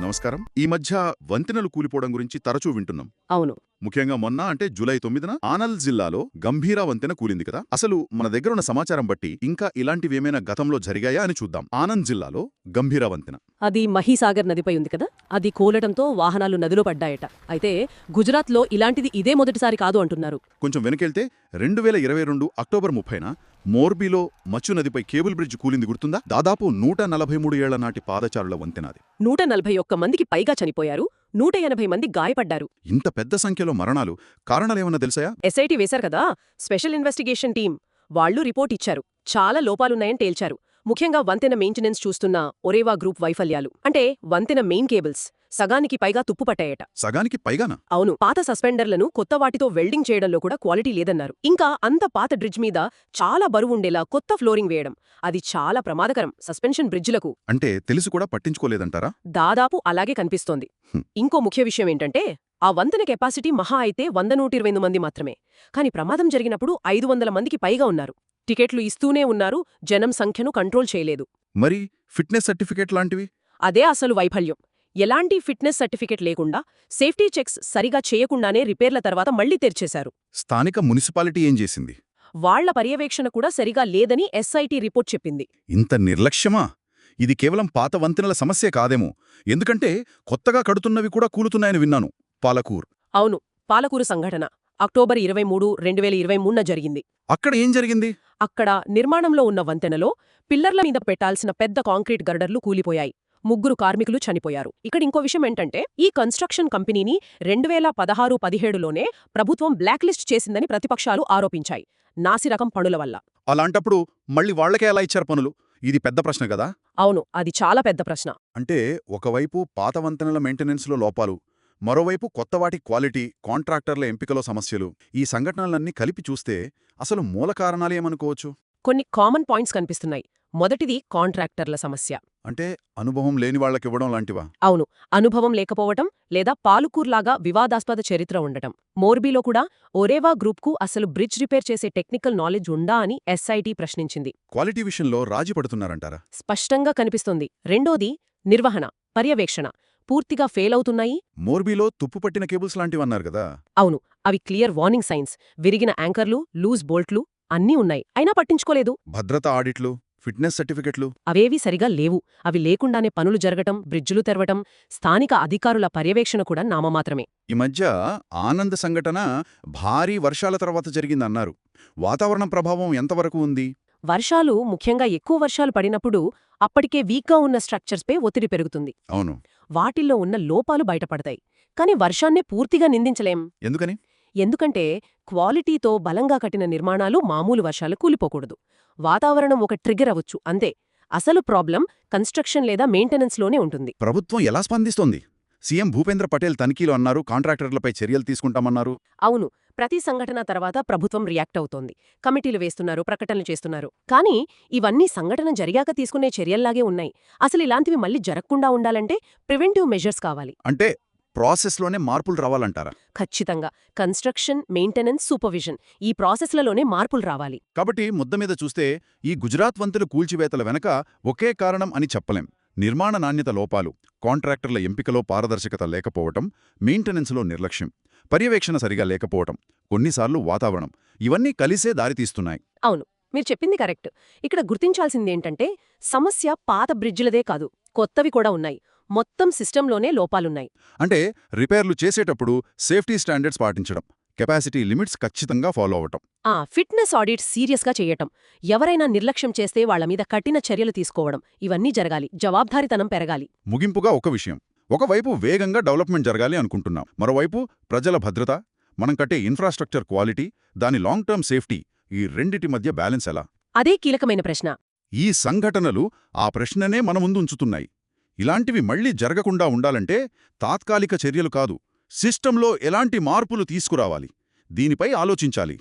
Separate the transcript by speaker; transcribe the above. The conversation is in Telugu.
Speaker 1: నమస్కారం. ఈ మధ్య వంతెనలు కూలిపోవడం గురించి తరచూ వింటున్నాం.
Speaker 2: అవును.
Speaker 1: ముఖ్యంగా మొన్న అంటే జూలై తొమ్మిదిన ఆనల్ జిల్లాలో గంభీర వంతెన కూలింది కదా. అసలు మన దగ్గర ఉన్న సమాచారం బట్టి ఇంకా ఇలాంటివేమైనా గతంలో జరిగాయా అని చూద్దాం. ఆనంద్ జిల్లాలో గంభీర వంతెన.
Speaker 2: అది మహీసాగర్ నదిపై ఉంది కదా. అది కూలడంతో వాహనాలు నదిలో పడ్డాయట. అయితే గుజరాత్లో ఇలాంటిది ఇదే మొదటిసారి కాదు అంటున్నారు.
Speaker 1: కొంచెం వెనకెళ్తే రెండు వేల ఇరవై రెండు అక్టోబర్ ముప్పైన మోర్బీలో మచ్చు నదిపై కేబుల్ బ్రిడ్జ్ కూలింది గుర్తుందా? దాదాపు నూట నలభై మూడు ఏళ్ళ నాటి పాదచారుల వంతెన అది.
Speaker 2: నూట నలభై ఒక్క మందికి పైగా చనిపోయారు. నూట ఎనభై మంది గాయపడ్డారు.
Speaker 1: ఇంత పెద్ద సంఖ్యలో మరణాలు కారణాలేమన్నా తెలుసాయా?
Speaker 2: ఎస్ఐటి వేశారు కదా స్పెషల్ ఇన్వెస్టిగేషన్ టీం వాళ్ళు రిపోర్ట్ ఇచ్చారు. చాలా లోపాలున్నాయని తేల్చారు. ముఖ్యంగా వంతెన మెయింటెనెన్స్ చూస్తున్న ఒరేవా గ్రూప్ వైఫల్యాలు. అంటే వంతెన మెయిన్ కేబుల్స్. సగానికి పైగా తుప్పుపట్టాయట
Speaker 1: సగానికి పైగానా?
Speaker 2: అవును. పాత సస్పెండర్లను కొత్త వాటితో వెల్డింగ్ చేయడంలో కూడా క్వాలిటీ లేదన్నారు. ఇంకా అంత పాత బ్రిడ్జ్ మీద చాలా బరువుండేలా కొత్త ఫ్లోరింగ్ వేయడం అది చాలా ప్రమాదకరం సస్పెన్షన్ బ్రిడ్జ్లకు.
Speaker 1: అంటే తెలిసి కూడా పట్టించుకోలేదంటారా?
Speaker 2: దాదాపు అలాగే కనిపిస్తోంది. ఇంకో ముఖ్య విషయం ఏంటంటే ఆ వంతెన కెపాసిటీ మహా అయితే వంద నూట ఇరవై మంది మాత్రమే. కాని ప్రమాదం జరిగినప్పుడు ఐదు వందల మందికి పైగా ఉన్నారు. టికెట్లు ఇస్తూనే ఉన్నారు జనం సంఖ్యను కంట్రోల్ చేయలేదు.
Speaker 1: మరి ఫిట్నెస్ సర్టిఫికేట్ లాంటివి?
Speaker 2: అదే అసలు వైఫల్యం. ఎలాంటి ఫిట్నెస్ సర్టిఫికెట్ లేకుండా సేఫ్టీ చెక్స్ సరిగా చేయకుండానే రిపేర్ల తర్వాత మళ్ళీ తెరిచేశారు.
Speaker 1: స్థానిక మున్సిపాలిటీ ఏం చేసింది?
Speaker 2: వాళ్ళ పర్యవేక్షణ కూడా సరిగా లేదని ఎస్ఐటి రిపోర్ట్ చెప్పింది.
Speaker 1: ఇంత నిర్లక్ష్యమా? ఇది కేవలం పాత వంతెనల సమస్యే కాదేమో. ఎందుకంటే కొత్తగా కడుతున్నవి కూడా కూలుతున్నాయని విన్నాను. పాలకూర్.
Speaker 2: అవును పాలకూరు సంఘటన. అక్టోబర్ ఇరవై మూడు రెండు వేల ఇరవై మూడున జరిగింది.
Speaker 1: అక్కడ ఏం జరిగింది?
Speaker 2: అక్కడ నిర్మాణంలో ఉన్న వంతెనలో పిల్లర్ల మీద పెట్టాల్సిన పెద్ద కాంక్రీట్ గర్డర్లు కూలిపోయాయి. ముగ్గురు కార్మికులు చనిపోయారు. ఇక్కడ ఇంకో విషయం ఏంటంటే ఈ కన్స్ట్రక్షన్ కంపెనీని రెండు వేల పదహారు పదిహేడులోనే ప్రభుత్వం బ్లాక్ లిస్ట్ చేసిందని ప్రతిపక్షాలు ఆరోపించాయి. నాసిరకం పనుల వల్ల.
Speaker 1: అలాంటప్పుడు మళ్ళీ వాళ్ళకే ఎలా ఇచ్చారు పనులు? ఇది పెద్ద ప్రశ్న కదా?
Speaker 2: అవును అది చాలా పెద్ద ప్రశ్న.
Speaker 1: అంటే ఒకవైపు పాత వంతెనల మెయింటెనెన్స్లో లోపాలు మరోవైపు కొత్త వాటి క్వాలిటీ కాంట్రాక్టర్ల ఎంపికలో సమస్యలు. ఈ సంఘటనలన్నీ కలిపి చూస్తే అసలు మూల కారణాలేమనుకోవచ్చు
Speaker 2: కొన్ని కామన్ పాయింట్స్ కనిపిస్తున్నాయి. మొదటిది కాంట్రాక్టర్ల సమస్య.
Speaker 1: అంటే అనుభవం లేని వాళ్ళకివ్వడం లాంటివా?
Speaker 2: అవును. అనుభవం లేకపోవటం లేదా పాలుకూర్లాగా వివాదాస్పద చరిత్ర ఉండటం. మోర్బీలో కూడా ఒరేవా గ్రూప్కు అసలు బ్రిడ్జ్ రిపేర్ చేసే టెక్నికల్ నాలెడ్జ్ ఉందా అని ఎస్ఐటి ప్రశ్నించింది.
Speaker 1: క్వాలిటీ విషయంలో రాజీ పడుతున్నారంటారా?
Speaker 2: స్పష్టంగా కనిపిస్తోంది. రెండోది నిర్వహణ పర్యవేక్షణ. పూర్తిగా ఫెయిల్ అవుతున్నాయి.
Speaker 1: మోర్బీలో తుప్పుపట్టిన కేబుల్స్ లాంటివన్నారు కదా?
Speaker 2: అవును. అవి క్లియర్ వార్నింగ్ సైన్స్. విరిగిన యాంకర్లు లూజ్ బోల్ట్లు అన్నీ ఉన్నాయి. అయినా పట్టించుకోలేదు.
Speaker 1: భద్రతా ఆడిట్లు ఫిట్నెస్ సర్టిఫికెట్లు?
Speaker 2: అవేవీ సరిగా లేవు. అవి లేకుండానే పనులు జరగటం బ్రిడ్జులు తెరవటం స్థానిక అధికారుల పర్యవేక్షణ కూడా నామమాత్రమే.
Speaker 1: ఈ మధ్య ఆనంద్ సంఘటన భారీ వర్షాల తర్వాత జరిగిందన్నారు. వాతావరణ ప్రభావం ఎంతవరకు ఉంది?
Speaker 2: వర్షాలు ముఖ్యంగా ఎక్కువ వర్షాలు పడినప్పుడు అప్పటికే వీక్గా ఉన్న స్ట్రక్చర్స్పై ఒత్తిడి పెరుగుతుంది.
Speaker 1: అవును.
Speaker 2: వాటిల్లో ఉన్న లోపాలు బయటపడతాయి. కాని వర్షాన్నే పూర్తిగా నిందించలేం.
Speaker 1: ఎందుకని?
Speaker 2: ఎందుకంటే క్వాలిటీతో బలంగా కట్టిన నిర్మాణాలు మామూలు వర్షాలు కూలిపోకూడదు. వాతావరణం ఒక ట్రిగ్గర్ అవ్వచ్చు అంతే. అసలు ప్రాబ్లం కన్స్ట్రక్షన్ లేదా మెయింటెనెన్స్లోనే ఉంటుంది.
Speaker 1: ప్రభుత్వం ఎలా స్పందిస్తోంది? సీఎం భూపేంద్ర పటేల్ తనిఖీలు అన్నారు కాంట్రాక్టర్లపై చర్యలు తీసుకుంటామన్నారు.
Speaker 2: అవును ప్రతి సంఘటన తర్వాత ప్రభుత్వం రియాక్ట్ అవుతోంది. కమిటీలు వేస్తున్నారు ప్రకటనలు చేస్తున్నారు. కానీ ఇవన్నీ సంఘటన జరిగాక తీసుకునే చర్యల్లాగే ఉన్నాయి. అసలు ఇలాంటివి మళ్ళీ జరగకుండా ఉండాలంటే ప్రివెంటివ్ మెజర్స్ కావాలి.
Speaker 1: అంటే ప్రాసెస్లోనే మార్పులు రావాలంటారా?
Speaker 2: ఖచ్చితంగా. కన్స్ట్రక్షన్ మెయింటెనెన్స్ సూపర్విజన్ ఈ ప్రాసెస్లలోనే మార్పులు రావాలి.
Speaker 1: కాబట్టి ముద్ద మీద చూస్తే ఈ గుజరాత్ వంతుల కూల్చివేతల వెనక ఒకే కారణం అని చెప్పలేం. నిర్మాణ నాణ్యత లోపాలు కాంట్రాక్టర్ల ఎంపికలో పారదర్శకత లేకపోవటం మెయింటెనెన్స్లో నిర్లక్ష్యం పర్యవేక్షణ సరిగా లేకపోవటం కొన్నిసార్లు వాతావరణం ఇవన్నీ కలిసే దారితీస్తున్నాయి.
Speaker 2: అవును మీరు చెప్పింది కరెక్ట్. ఇక్కడ గుర్తించాల్సిందేంటంటే సమస్య పాత బ్రిడ్జిలదే కాదు కొత్తవి కూడా ఉన్నాయి. మొత్తం సిస్టంలోనే లోపాలున్నాయి.
Speaker 1: అంటే రిపేర్లు చేసేటప్పుడు సేఫ్టీ స్టాండర్డ్స్ పాటించడం కెపాసిటీ లిమిట్స్ ఖచ్చితంగా ఫాలో అవటం
Speaker 2: ఆ ఫిట్నెస్ ఆడిట్ సీరియస్గా చేయటం ఎవరైనా నిర్లక్ష్యం చేస్తే వాళ్ళ మీద కఠిన చర్యలు తీసుకోవడం ఇవన్నీ జరగాలి జవాబ్దారీతనం పెరగాలి.
Speaker 1: ముగింపుగా ఒక విషయం ఒకవైపు వేగంగా డెవలప్మెంట్ జరగాలి అనుకుంటున్నాం మరోవైపు ప్రజల భద్రత మనం కట్టే ఇన్ఫ్రాస్ట్రక్చర్ క్వాలిటీ దాని లాంగ్ టర్మ్ సేఫ్టీ ఈ రెండిటి మధ్య బ్యాలెన్స్ ఎలా?
Speaker 2: అదే కీలకమైన ప్రశ్న.
Speaker 1: ఈ సంఘటనలు ఆ ప్రశ్ననే మన ముందు ఉంచుతున్నాయి. ఇలాంటివి మళ్ళీ జరగకుండా ఉండాలంటే తాత్కాలిక చర్యలు కాదు సిస్టంలో ఎలాంటి మార్పులు తీసుకురావాలి? దీనిపై ఆలోచించాలి.